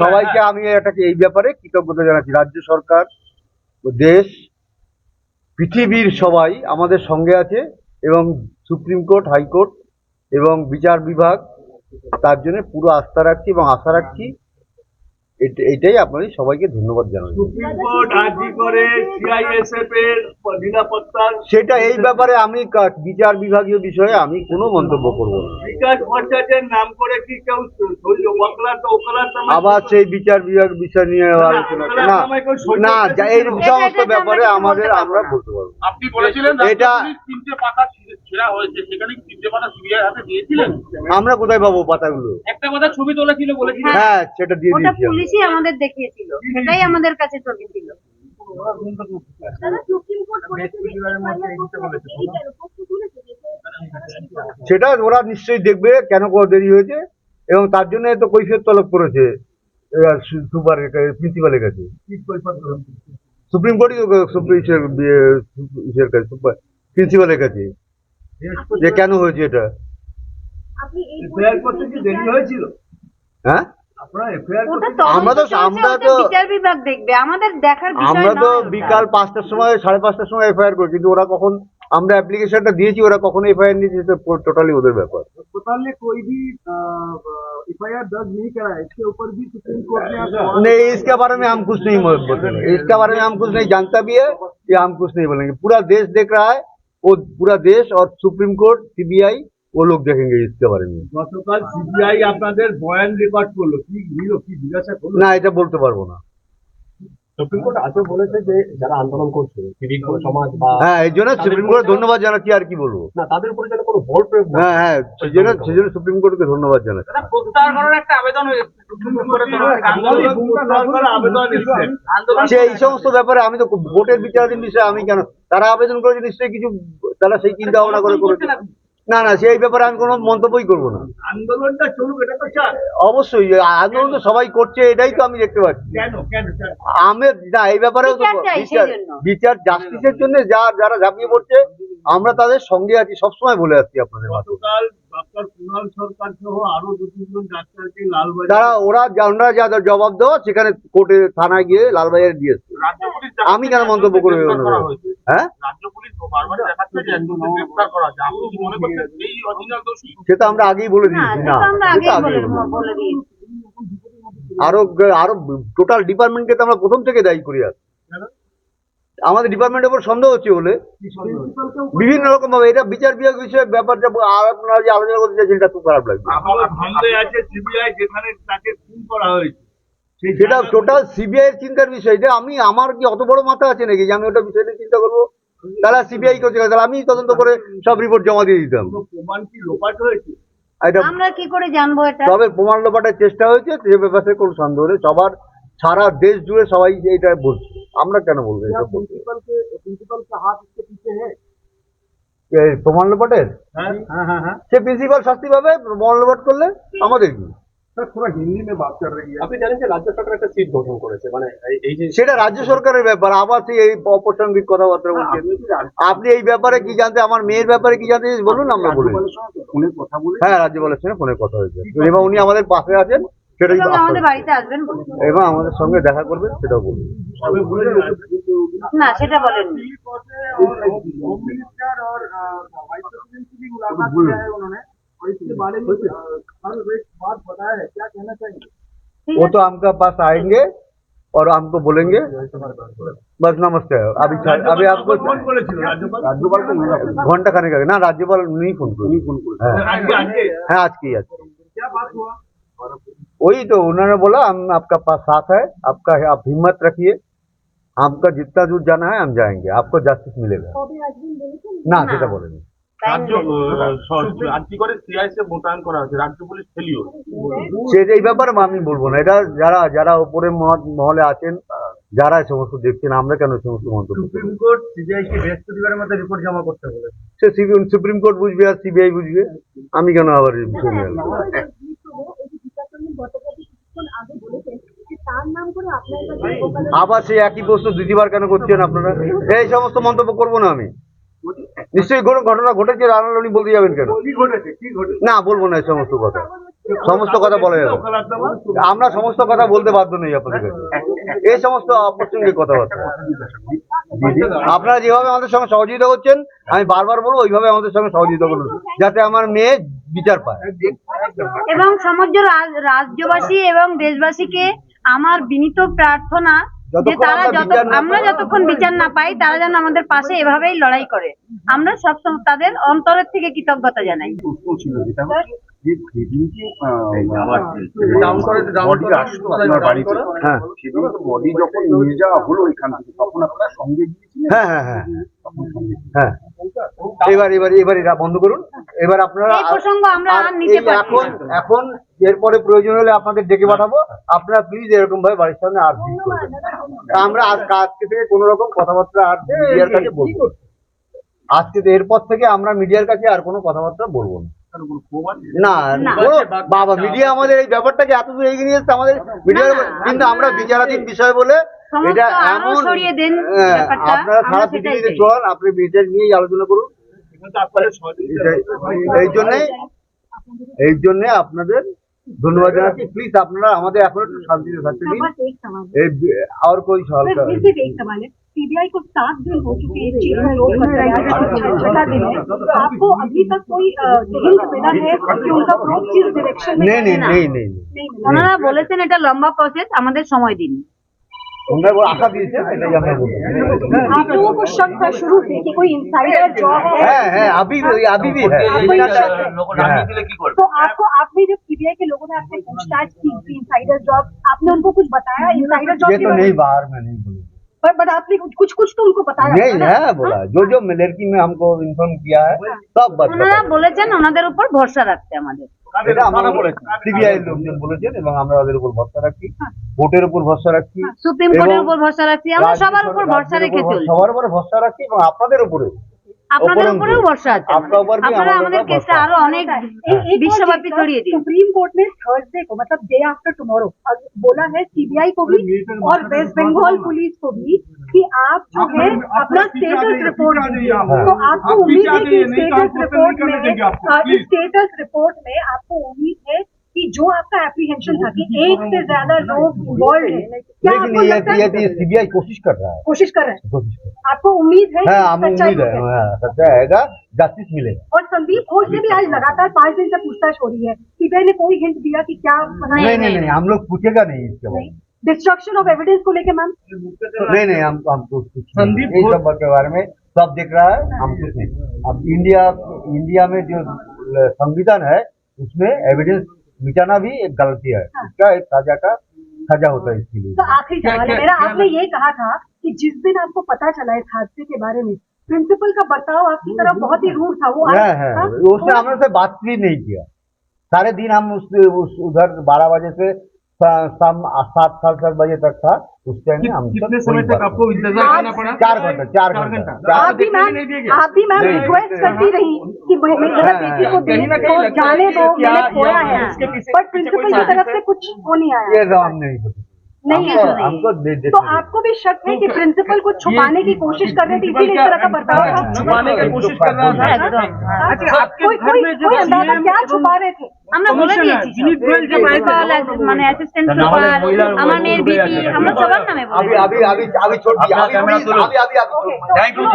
সবাইকে আমি এটাকে এই ব্যাপারে কৃতজ্ঞতা জানাচ্ছি। রাজ্য সরকার ও দেশ পৃথিবীর সবাই আমাদের সঙ্গে আছে এবং সুপ্রিম কোর্ট হাইকোর্ট এবং বিচার বিভাগ তার জন্য পুরো আস্থা রাখছি এবং আশা রাখছি এটাই আপনাদের সবাইকে ধন্যবাদ জানাই। সেটা এই ব্যাপারে আমি বিচার বিভাগীয় বিষয়ে আমি কোনো মন্তব্য করব না। বিকাশ ভট্টাচার্যের নাম করে কি কেউ ওকালাত ওকালাত আবার সেই বিচার বিভাগ বিষয় নিয়ে আলোচনা না না এই সমস্ত ব্যাপারে আমাদের আমরা বলতে পারব। আপনি বলেছিলেন এটা- তিনটে পাতা ছেঁড়া হয়েছে সেখানে তিনটে পাতা সিবিআই হাতে দিয়েছিলেন? আমরা কোথায় পাবো পাতাগুলো? একটা পাতা ছবি তোলা ছিল বলেছিলেন। হ্যাঁ সেটা দিয়ে দিয়েছি। পুলিশই আমাদের দেখিয়েছিল। সেটাই আমাদের কাছে ছবি ছিল সেটা ওরা নিশ্চয়ই দেখবে কেন দেরি হয়েছে এবং তার জন্য তো কৈফিয়ত তলব করেছে সুপার প্রিন্সিপালের কাছে। সুপ্রিম কোর্টই সুপ্রিম কাছে প্রিন্সিপালের কাছে। যে কেন হয়েছে এটা? এফআইআর করতে কি দেরি হয়েছিল? হ্যাঁ? আমরা তো- আমরা তো- বিচার বিভাগ দেখবে আমাদের দেখার বিষয় আমরা তো বিকাল পাঁচটার সময় সাড়ে পাঁচটার সময় এফআইআর করি কিন্তু ওরা কখন আমরা অ্যাপ্লিকেশনটা দিয়েছি ওরা কখন এফআইআর নিয়েছে টোটালি ওদের ব্যাপার अस्पताल ने कोई भी एफ आई आर दर्ज नहीं करा है इसके ऊपर भी सुप्रीम कोर्ट ने आज नहीं इसके बारे में हम कुछ नहीं बोलेंगे इसके बारे में हम कुछ नहीं जानता भी है कि हम कुछ नहीं बोलेंगे पूरा देश देख रहा है वो पूरा देश और सुप्रीम कोर्ट सीबीआई वो लोग देखेंगे इसके बारे में গতকাল সিবিআই আপনাদের বয়ান রেকর্ড করলো কি নিল কি জিজ্ঞাসা করলো না এটা বলতে পারবো না সুপ্রিম কোর্ট আজও বলেছে যে যারা আন্দোলন করছে সিভিক সমাজ বা হ্যাঁ এই জন্য সুপ্রিম কোর্ট ধন্যবাদ জানাচ্ছি আর কি বলব? না তাদের উপরে যেন কোনো বল প্রয়োগ হ্যাঁ হ্যাঁ সেই জন্য সেই জন্য সুপ্রিম কোর্টকে ধন্যবাদ জানাচ্ছি। প্রত্যাহার করার একটা আবেদন এই সমস্ত ব্যাপারে আমি তো ভোটের বিচারাধীন বিষয়ে আমি কেন তারা আবেদন করেছে নিশ্চয়ই কিছু তারা সেই চিন্তা ভাবনা করে করেছে। না না সেই ব্যাপারে আমি কোনো মন্তব্যই করব না। আন্দোলনটা চলুক এটা তো চান অবশ্যই আন্দোলন তো সবাই করছে এটাই তো আমি দেখতে পাচ্ছি। কেন কেন আমি না এই ব্যাপারেও তো বিচার বিচার জাস্টিসের জন্য যা যারা ঝাঁপিয়ে পড়ছে আমরা তাদের সঙ্গে আছি সবসময় বলে আসছি আপনাদের মাধ্যমে। গতকাল ডক্টর কুণাল সরকার সহ আরও দু তিনজন ডাক্তারকে লালবাজার তারা ওরা ওনারা যা জবাব দেওয়া সেখানে কোর্টে থানায় গিয়ে লালবাজারে দিয়েছে আমি কেন মন্তব্য করব? হ্যাঁ? রাজ্য পুলিশ বারবার দেখাচ্ছে যে একজনকে গ্রেফতার করা হয়েছে আপনি কি মনে করছেন এই অরিজিনাল দোষী? সেটা আমরা আগেই বলে দিয়েছি। না সেটা আগেই আগেই বলে বলে দিয়েছি। আরও আরও টোটাল ডিপার্টমেন্টকে তো আমরা প্রথম থেকে দায়ী করি আসছি আমাদের ডিপার্টমেন্টের উপর সন্দেহ হচ্ছে বলে। বিভিন্ন রকম ভাবে এটা বিচার বিভাগ বিষয়ে ব্যাপারটা আর আপনারা যে আলোচনা করতে চাইছেন এটা খুব খারাপ লাগবে। আছে সিবিআই যেখানে তাকে খুন করা হয়েছে। সেটা টোটাল সিবিআই চিন্তার বিষয়। যে আমি আমার কি অত বড় মাথা আছে নাকি যে আমি ওটা বিষয়টা চিন্তা করব? তাহলে সিবিআই করছে তাহলে আমি তদন্ত করে সব রিপোর্ট জমা দিয়ে দিতাম। চেষ্টা হয়েছে নেই। সবার সারা দেশ জুড়ে সবাই এটা বলছে। আমরা কেন প্রমাণ লোপাটের? সে প্রিন্সিপাল শাস্তি পাবে প্রমাণ লোপাট করলে আমাদের কি? थोड़ा हिंदी में बात कर रही है আপনি জানেন যে রাজ্য সরকার একটা সিট গঠন করেছে মানে এই- এই যে সেটা রাজ্য সরকারের ব্যাপার আবার সেই এই অপ্রাসঙ্গিক কথাবার্তা বলছেন আপনি এই ব্যাপারে কি জানতে আমার মেয়ের ব্যাপারে কি জানতে বলুন আমরা বলি রাজ্যপালের সঙ্গে ফোনে কথা বলে হ্যাঁ রাজ্যপালের সঙ্গে ফোনে কথা হয়েছে এবং উনি আমাদের পাশে আছেন সেটাই এবং আশ্বাস আমাদের দিচ্ছেন। বাড়িতে আসবেন বলেছেন। এবং আমাদের সঙ্গে দেখা করবেন সেটাও বলুন তবে বলে না সেটা বলেননি होम मिनिस्टर और वाइस प्रेसिडेंट की भी मुलाकात किया है उन्होंने और इसके बारे में अ, हर एक बात बताया है क्या कहना चाहिए वो तो हमका पास आएँगे और हमको बोलेंगे। बस नमस्ते अभी अभी आपको राज्यपाल घंटा खाने का ना राज्यपाल नहीं फ़ोन हाँ।, हाँ। आज की आज हाँ, क्या वही तो उन्होंने बोला हम आपका पास साथ है आपका है आप हिम्मत रखिए। हमका जितना दूर जाना है हम जाएँगे। आपको जस्टिस मिलेगा। ना? सीधा बोलेंगे এই ব্যাপারে আমি বলব না। এটা যারা যারা উপরে মহৎ মহলে আছেন যারা সমস্ত দেখছেন আমরা কেন সমস্ত মন্তব্য সুপ্রিম কোর্ট সিবিআই কে বৃহস্পতিবারের মধ্যে রিপোর্ট জমা করতে বলে সে সিবি- সুপ্রিম কোর্ট বুঝবে আর সিবিআই বুঝবে। আমি কেন আবার? আবার সেই একই প্রশ্ন দ্বিতীয়বার কেন করছেন আপনারা? এই সমস্ত মন্তব্য করব না আমি। নিশ্চয়ই কোনো ঘটনা ঘটেছে রানাল উনি বলতে যাবেন কেন? কি ঘটেছে? কি ঘটেছে? না বলব না এই সমস্ত কথা। সমস্ত কথা বলা যাবে আমরা সমস্ত কথা বলতে বাধ্য নই আপনাদের কাছে। এই সমস্ত অপ্রাসঙ্গিক কথাবার্তা। আপনারা যেভাবে আমাদের সঙ্গে সহযোগিতা করছেন আমি বারবার বলব ওইভাবে আমাদের সঙ্গে সহযোগিতা করুন যাতে আমার মেয়ে বিচার পায়। এবং সমগ্র রাজ- রাজ্যবাসী এবং দেশবাসীকে আমার বিনীত প্রার্থনা যে তারা আমরা যত আমরা যতক্ষণ বিচার না পাই তারা যেন আমাদের পাশে এভাবেই লড়াই করে। আমরা সবসময় তাদের অন্তরের থেকে কৃতজ্ঞতা জানাই। প্রশ্ন ছিল যেটা হচ্ছে যে সেদিনকে ডাউন করে ডাউন বডি করে আসলো আপনার বাড়িতে। হ্যাঁ। সেদিন বডি যখন নিয়ে যাওয়া হলো এখান থেকে তখন আপনার সঙ্গে গিয়েছিলেন? হ্যাঁ হ্যাঁ হ্যাঁ। তখন সঙ্গে হ্যাঁ। এবার এবার এবার এটা বন্ধ করুন। এবার আপনারা এই প্রসঙ্গ আমরা আর আর নিতে এখন এখন এরপরে প্রয়োজন হলে আপনাদের ডেকে পাঠাবো। আপনারা প্লিজ এরকম ভাবে বাড়ির সামনে আর ভিড় করবেন আমরা আজ আজকে থেকে কোনো রকম কথাবার্তা আর মিডিয়ার কাছে বলব আজকে এরপর থেকে আমরা মিডিয়ার কাছে আর কোনো কথাবার্তা বলব না। না। বাবা মিডিয়া আমাদের এই ব্যাপারটাকে এত দূর এগিয়ে নিয়ে আমাদের মিডিয়ার কিন্তু আমরা আপনারা- বিচারাধীন বিষয় বলে এটা আরও এমন হ্যাঁ, আপনারা সারা পৃথিবীতে চল আপনি বিচার নিয়েই আলোচনা করুন। কিন্তু আপনাদের সহযোগিতা এটাই- এই জন্যে এই জন্যে আপনাদের ধন্যবাদ জানাচ্ছি প্লিজ আপনারা আমাদের এখন একটু শান্তিতে থাকতে দিন बस एक सवाल है এই আর कोई सवाल सर का फिर सिर्फ एक सवाल है सीबीआई को सात दिन हो चुके हैं इस चीज में रोक कर रहा है छठा- छठा दिन है तो आपको अभी तक कोई हिंट मिला है कि उनका प्रोब किस डायरेक्शन में नहीं नहीं है? नहीं नहीं नहीं मिला ওনারা বলেছেন এটা লম্বা প্রসেস আমাদের সময় দিন उन्हें वो आशा दी थी नहीं हमने बोला आप लोगों को शक था शुरू से कि कोई इंसाइडर जॉब है है है अभी भी अभी भी है तो आपको आपने जब सीबीआई के लोगों ने आपसे पूछताछ की कि इंसाइडर जॉब आपने उनको कुछ बताया इंसाइडर जॉब ये तो नहीं बाहर में नहीं बोली पर बट आपने कुछ कुछ तो उनको बताया नहीं है हाँ, बोला। जो जो लड़की में हमको इन्फॉर्म किया है सब बता बोले ऊपर भरोसा रखते हैं हमारे। এটা আমরা সিবিআই লোকজন বলেছেন এবং আমরা ওদের উপর ভরসা রাখি কোর্টের উপর ভরসা রাখছি সুপ্রিম কোর্টের উপর ভরসা রাখছি। আমরা সবার উপর ভরসা রেখে উপর সবার উপরে ভরসা রাখছি এবং আপনাদের উপরেও। আপনাদের উপরন্তু। উপরেও ভরসা আছে আপনার উপর भी আপনারা আমাদের আমাদের উপর কেসটা ভরসা আরো অনেক एक- एक और বিশ্বব্যাপী चीज़, ছড়িয়ে দিন सुप्रीम कोर्ट ने थर्सडे को मतलब डे आफ्टर टुमारो बोला है सीबीआई को भी और वेस्ट बंगाल पुलिस को भी कि आप जो है अपना स्टेटस रिपोर्ट दीजिए तो आपको उम्मीद है कि स्टेटस रिपोर्ट में स्टेटस रिपोर्ट में आपको उम्मीद है कि जो आपका एप्रीहेंशन था कि एक से ज़्यादा लोग इन्वॉल्व है। क्या लेकिन आपको ये लगता है सीबीआई कोशिश कर रहा है। कोशिश कर रहे हैं? कोशिश कर रहा आपको उम्मीद है है कि उम्मीद है है सच्चा आएगा जस्टिस मिलेगा। और संदीप घोष से भी आज लगातार पाँच दिन से पूछताछ हो रही है सीबीआई ने कोई हिंट दिया कि क्या नहीं नहीं नहीं हम लोग पूछेगा नहीं इसके बारे में। डिस्ट्रक्शन ऑफ़ एविडेंस को लेके मैम नहीं नहीं हम हम कुछ संदीप इस सब के बारे में सब देख रहा है हम कुछ नहीं। अब इंडिया इंडिया में जो संविधान है उसमें एविडेंस मिटाना भी एक गलती है। इसका एक सजा का सजा होता है इसके लिए। तो आखिरी सवाल है मेरा आपने ये कहा था कि जिस दिन आपको पता चला इस हादसे के बारे में प्रिंसिपल का बर्ताव आपकी तरफ़ बहुत ही रूढ़ था वो है है। हाँ? उसने हमने से बात भी नहीं किया। सारे दिन हम उस, उधर बारह बजे सा- शाम सात साल सात बजे तक था। उस टाइम में हम कितने समय तक आपको इंतज़ार करना पड़ा? चार घंटा चार घंटा आप भी मैम आप भी मैम रिक्वेस्ट करती रही कि मेरा बेटी को देने को जाने दो मैंने खोया है। पर प्रिंसिपल की तरफ़ से कुछ हो नहीं आया। ये राम नहीं होती नहीं है हमको तो नहीं। हमको दे देते तो आपको भी शक है कि प्रिंसिपल को छुपाने की कोशिश कर रहे थे इसीलिए इस तरह का बर्ताव था छुपाने की कोशिश कर रहा था একদম হ্যাঁ। अच्छा कोई कोई कोई अंदाजा क्या छुपा रहे थे আমরা বলে দিয়েছি প্রিন্সিপাল মানে অ্যাসিস্ট্যান্ট প্রিন্সিপাল আমার মেয়ের বিপি আমরা সবার নামে अभी বলে अभी अभी अभी छोड़ दिया अभी अभी अभी अभी ओके, तो- थैंक यू